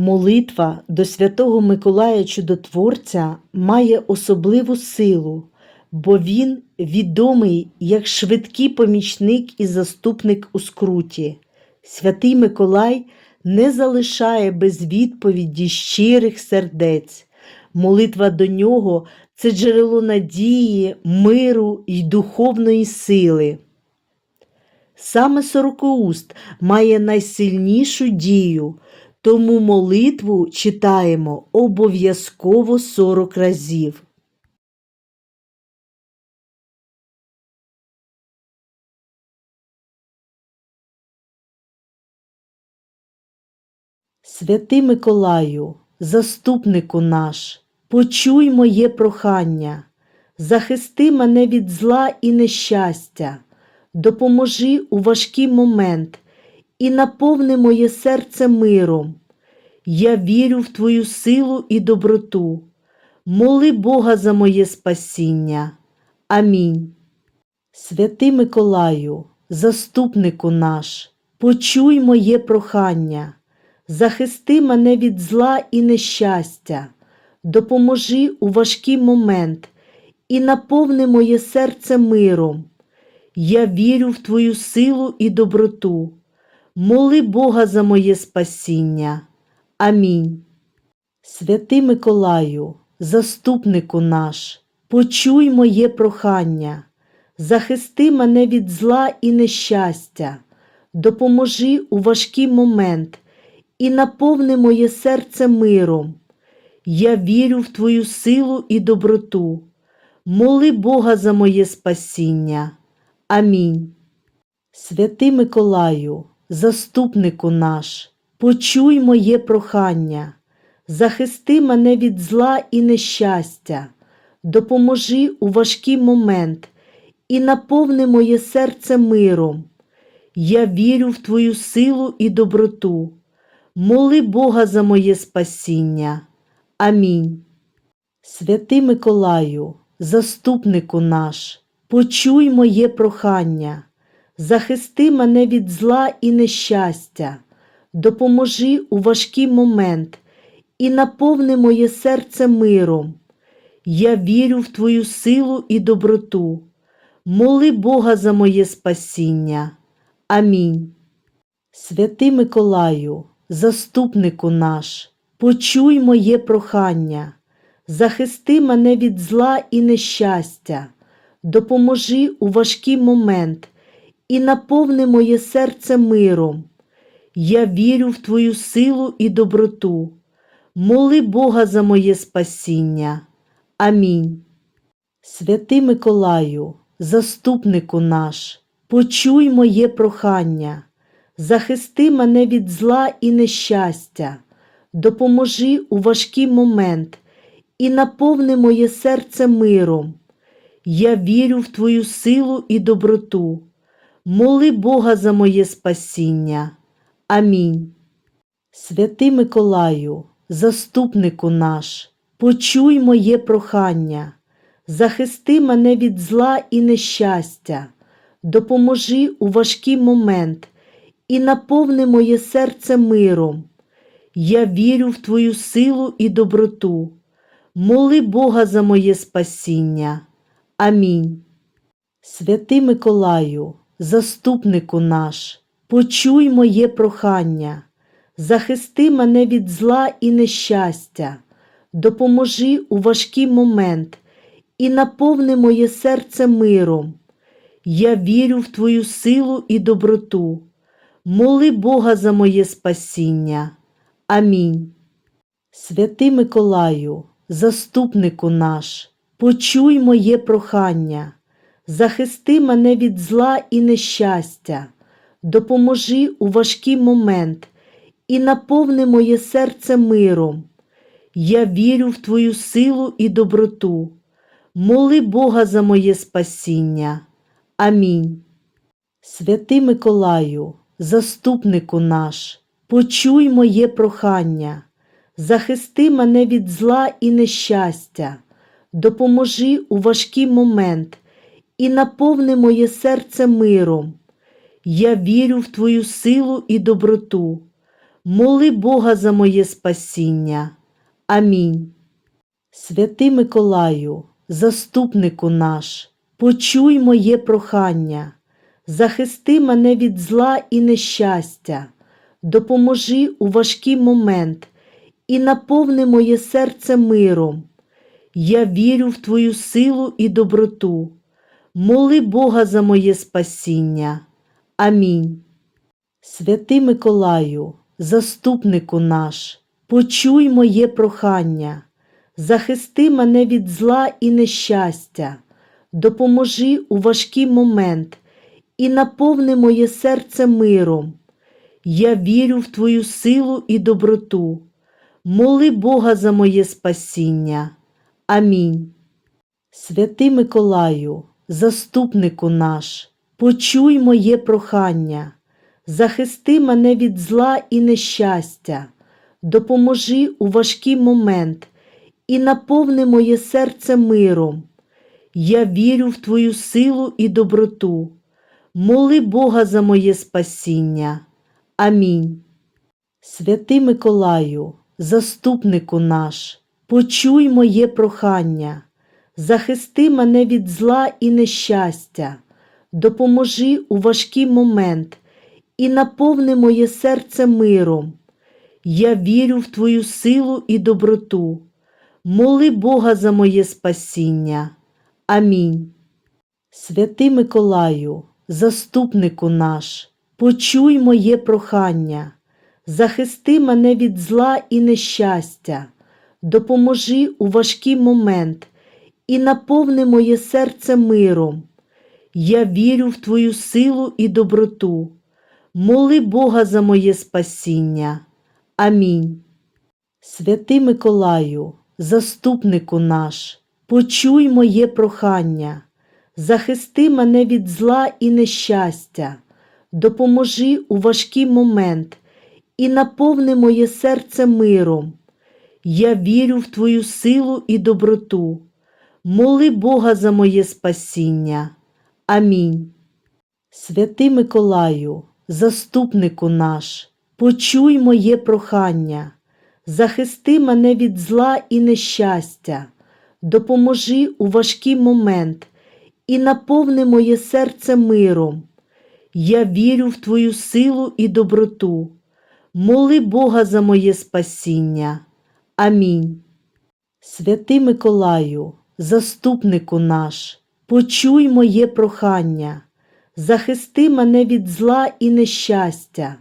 Молитва до Святого Миколая Чудотворця має особливу силу, бо він відомий як швидкий помічник і заступник у скруті. Святий Миколай не залишає без відповіді щирих сердець. Молитва до нього це джерело надії, миру і духовної сили. Саме сорокоуст має найсильнішу дію, тому молитву читаємо обов'язково 40 разів. Святий Миколаю, заступнику наш, почуй моє прохання, захисти мене від зла і нещастя, допоможи у важкий момент і наповни моє серце миром. Я вірю в Твою силу і доброту. Моли Бога за моє спасіння. Амінь. Святий Миколаю, заступнику наш, почуй моє прохання, захисти мене від зла і нещастя, допоможи у важкий момент і наповни моє серце миром. Я вірю в Твою силу і доброту. Моли Бога за моє спасіння. Амінь. Святий Миколаю, заступнику наш, почуй моє прохання, захисти мене від зла і нещастя, допоможи у важкий момент і наповни моє серце миром. Я вірю в Твою силу і доброту. Моли Бога за моє спасіння. Амінь. Святий Миколаю, заступнику наш, почуй моє прохання, захисти мене від зла і нещастя, допоможи у важкий момент і наповни моє серце миром. Я вірю в Твою силу і доброту. Моли Бога за моє спасіння. Амінь. Святий Миколаю, заступнику наш, почуй моє прохання, захисти мене від зла і нещастя, допоможи у важкий момент і наповни моє серце миром. Я вірю в Твою силу і доброту. Моли Бога за моє спасіння. Амінь. Святий Миколаю, заступнику наш, почуй моє прохання, захисти мене від зла і нещастя, допоможи у важкий момент і наповни моє серце миром. Я вірю в Твою силу і доброту. Моли Бога за моє спасіння. Амінь. Святий Миколаю, заступнику наш, почуй моє прохання, захисти мене від зла і нещастя, допоможи у важкий момент і наповни моє серце миром. Я вірю в Твою силу і доброту. Моли Бога за моє спасіння. Амінь. Святий Миколаю, заступнику наш, почуй моє прохання, захисти мене від зла і нещастя, допоможи у важкий момент і наповни моє серце миром. Я вірю в Твою силу і доброту. Моли Бога за моє спасіння. Амінь. Святий Миколаю, заступнику наш, почуй моє прохання, захисти мене від зла і нещастя, допоможи у важкий момент і наповни моє серце миром. Я вірю в Твою силу і доброту. Моли Бога за моє спасіння. Амінь. Святий Миколаю, заступнику наш, почуй моє прохання, захисти мене від зла і нещастя, допоможи у важкий момент і наповни моє серце миром. Я вірю в Твою силу і доброту. Моли Бога за моє спасіння. Амінь. Святий Миколаю, заступнику наш, почуй моє прохання, захисти мене від зла і нещастя, допоможи у важкий момент і наповни моє серце миром. Я вірю в Твою силу і доброту. моли Бога за моє спасіння. Амінь. Святий Миколаю, заступнику наш, почуй моє прохання, захисти мене від зла і нещастя, допоможи у важкий момент і наповни моє серце миром. Я вірю в Твою силу і доброту. Моли Бога за моє спасіння. Амінь. Святий Миколаю, заступнику наш, почуй моє прохання, захисти мене від зла і нещастя, допоможи у важкий момент і наповни моє серце миром. Я вірю в Твою силу і доброту. Моли Бога за моє спасіння. Амінь. Святий Миколаю, заступнику наш, почуй моє прохання, захисти мене від зла і нещастя, допоможи у важкий момент і наповни моє серце миром. Я вірю в Твою силу і доброту. Моли Бога за моє спасіння. Амінь. Святий Миколаю, заступнику наш, почуй моє прохання, захисти мене від зла і нещастя, допоможи у важкий момент і наповни моє серце миром. Я вірю в Твою силу і доброту. Моли Бога за моє спасіння. Амінь. Святий Миколаю, заступнику наш, почуй моє прохання, захисти мене від зла і нещастя, допоможи у важкий момент і наповни моє серце миром. Я вірю в Твою силу і доброту. Моли Бога за моє спасіння. Амінь. Святий Миколаю, заступнику наш, почуй моє прохання, захисти мене від зла і нещастя, допоможи у важкий момент і наповни моє серце миром. Я вірю в Твою силу і доброту. Моли Бога за моє спасіння. Амінь. Святий Миколаю, заступнику наш, почуй моє прохання, захисти мене від зла і нещастя, допоможи у важкий момент і наповни моє серце миром. Я вірю в Твою силу і доброту. Моли Бога за моє спасіння. Амінь. Святий Миколаю, заступнику наш, почуй моє прохання, захисти мене від зла і нещастя,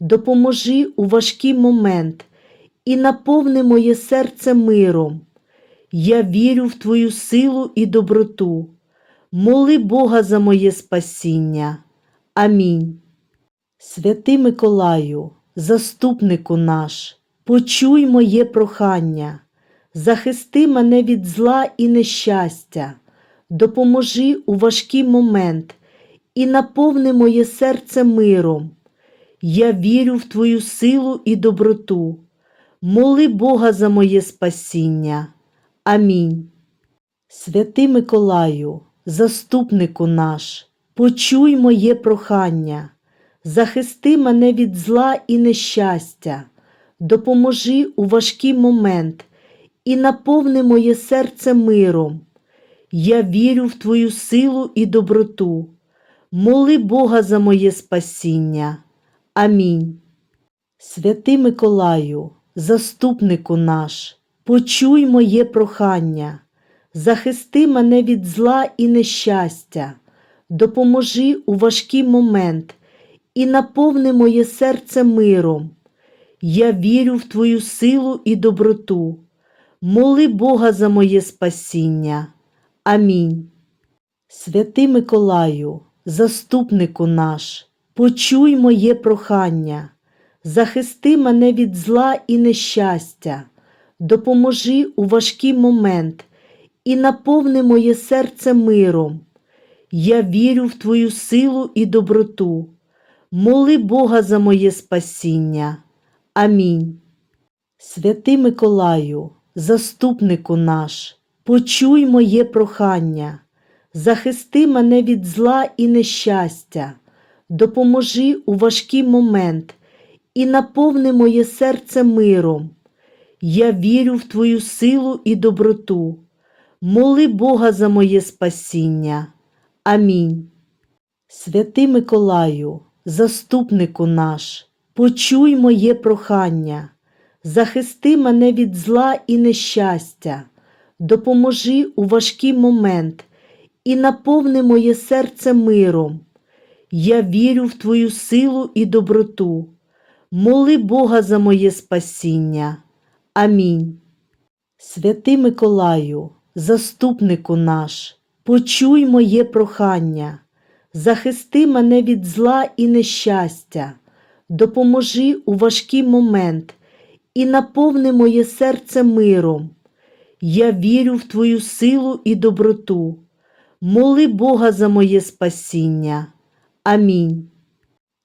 допоможи у важкий момент і наповни моє серце миром. Я вірю в Твою силу і доброту. Моли Бога за моє спасіння. Амінь. Святий Миколаю, заступнику наш, почуй моє прохання, захисти мене від зла і нещастя, допоможи у важкий момент і наповни моє серце миром. Я вірю в Твою силу і доброту. Моли Бога за моє спасіння. Амінь. Святий Миколаю, заступнику наш, почуй моє прохання, захисти мене від зла і нещастя, допоможи у важкий момент і наповни моє серце миром. Я вірю в Твою силу і доброту. Моли Бога за моє спасіння. Амінь. Святий Миколаю, заступнику наш, почуй моє прохання, захисти мене від зла і нещастя, допоможи у важкий момент і наповни моє серце миром. Я вірю в Твою силу і доброту. Моли Бога за моє спасіння. Амінь. Святий Миколаю, заступнику наш, почуй моє прохання, захисти мене від зла і нещастя, допоможи у важкий момент і наповни моє серце миром. Я вірю в Твою силу і доброту. Моли Бога за моє спасіння. Амінь. Святий Миколаю, заступнику наш, почуй моє прохання, захисти мене від зла і нещастя, допоможи у важкий момент і наповни моє серце миром. Я вірю в Твою силу і доброту. Моли Бога за моє спасіння. Амінь. Святий Миколаю, заступнику наш, почуй моє прохання, захисти мене від зла і нещастя, допоможи у важкий момент і наповни моє серце миром. Я вірю в Твою силу і доброту. Моли Бога за моє спасіння. Амінь. Святий Миколаю, заступнику наш, почуй моє прохання, захисти мене від зла і нещастя, допоможи у важкий момент і наповни моє серце миром. Я вірю в Твою силу і доброту. Моли Бога за моє спасіння. Амінь.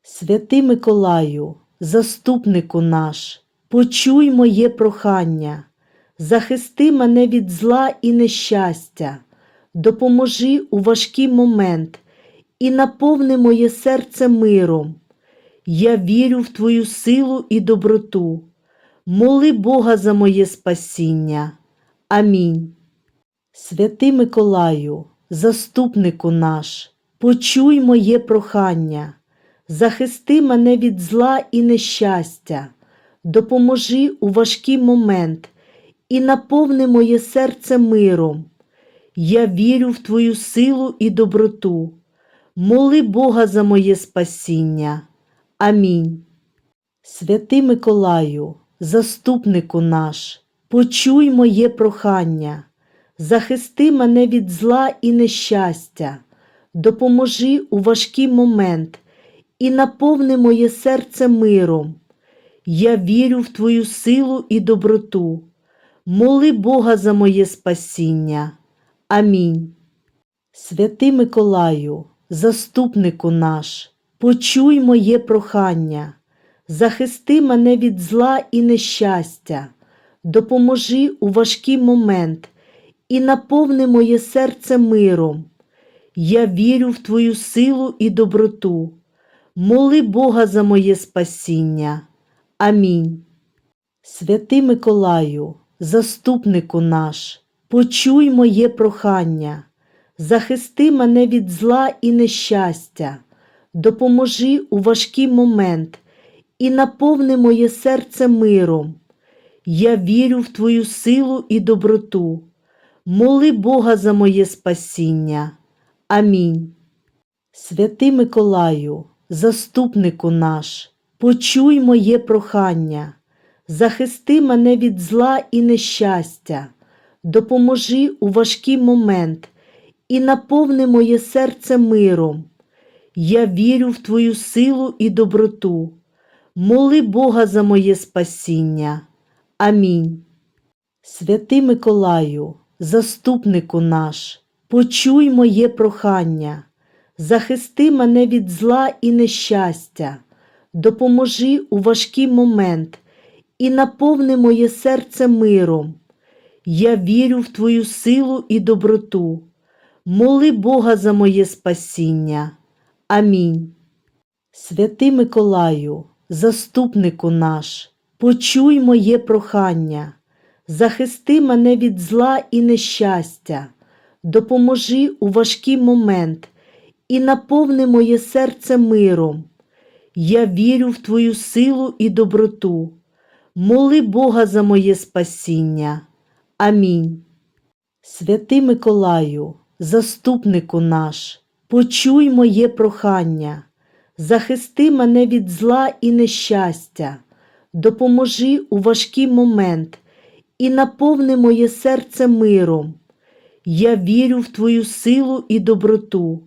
Святий Миколаю, заступнику наш, почуй моє прохання, захисти мене від зла і нещастя, допоможи у важкий момент і наповни моє серце миром. Я вірю в Твою силу і доброту. Моли Бога за моє спасіння. Амінь. Святий Миколаю, заступнику наш, почуй моє прохання, захисти мене від зла і нещастя, допоможи у важкий момент і наповни моє серце миром. Я вірю в Твою силу і доброту. Моли Бога за моє спасіння. Амінь. Святий Миколаю, заступнику наш, почуй моє прохання, захисти мене від зла і нещастя, допоможи у важкий момент і наповни моє серце миром. Я вірю в Твою силу і доброту. Моли Бога за моє спасіння. Амінь. Святий Миколаю, заступнику наш, почуй моє прохання, захисти мене від зла і нещастя, допоможи у важкий момент і наповни моє серце миром. Я вірю в Твою силу і доброту. Моли Бога за моє спасіння. Амінь. Святий Миколаю, заступнику наш, почуй моє прохання, захисти мене від зла і нещастя, допоможи у важкий момент і наповни моє серце миром. Я вірю в Твою силу і доброту. Моли Бога за моє спасіння. Амінь. Святий Миколаю, заступнику наш, почуй моє прохання, захисти мене від зла і нещастя, допоможи у важкий момент і наповни моє серце миром. Я вірю в Твою силу і доброту. Моли Бога за моє спасіння. Амінь. Святий Миколаю, заступнику наш, почуй моє прохання, захисти мене від зла і нещастя, допоможи у важкий момент і наповни моє серце миром. Я вірю в Твою силу і доброту. Моли Бога за моє спасіння. Амінь. Святий Миколаю, заступнику наш, почуй моє прохання, захисти мене від зла і нещастя, допоможи у важкий момент і наповни моє серце миром. Я вірю в Твою силу і доброту. Моли Бога за моє спасіння. Амінь. Святий Миколаю, заступнику наш, почуй моє прохання, захисти мене від зла і нещастя, допоможи у важкий момент і наповни моє серце миром. Я вірю в Твою силу і доброту.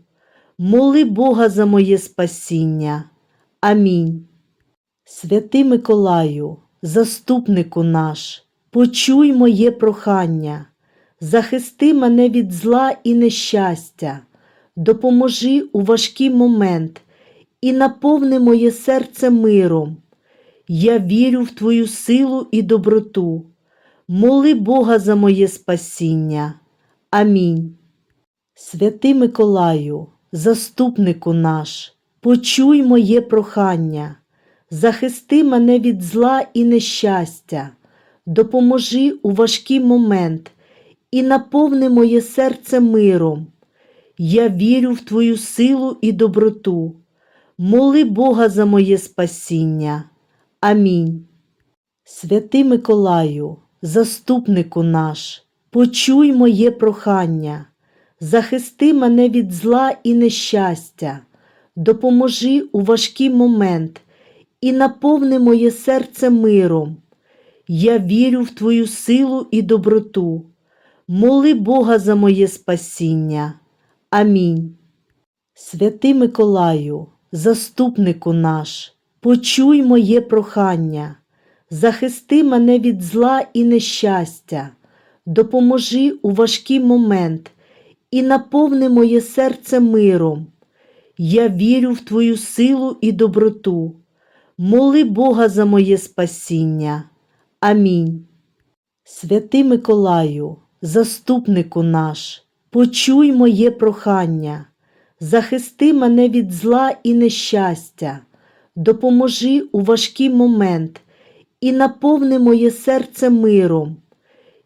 Моли Бога за моє спасіння. Амінь. Святий Миколаю, заступнику наш, почуй моє прохання, захисти мене від зла і нещастя, допоможи у важкий момент і наповни моє серце миром. Я вірю в Твою силу і доброту. Моли Бога за моє спасіння. Амінь. Святий Миколаю, заступнику наш, почуй моє прохання, захисти мене від зла і нещастя, допоможи у важкий момент і наповни моє серце миром. Я вірю в Твою силу і доброту. Моли Бога за моє спасіння. Амінь. Святий Миколаю, заступнику наш, почуй моє прохання, захисти мене від зла і нещастя, допоможи у важкий момент і наповни моє серце миром. Я вірю в Твою силу і доброту. Моли Бога за моє спасіння. Амінь. Святий Миколаю, заступнику наш, почуй моє прохання, захисти мене від зла і нещастя, допоможи у важкий момент і наповни моє серце миром. Я вірю в Твою силу і доброту. Моли Бога за моє спасіння. Амінь. Святий Миколаю, заступнику наш, почуй моє прохання, захисти мене від зла і нещастя, допоможи у важкий момент і наповни моє серце миром.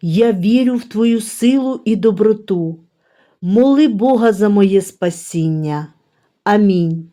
Я вірю в Твою силу і доброту. Моли Бога за моє спасіння. Амінь.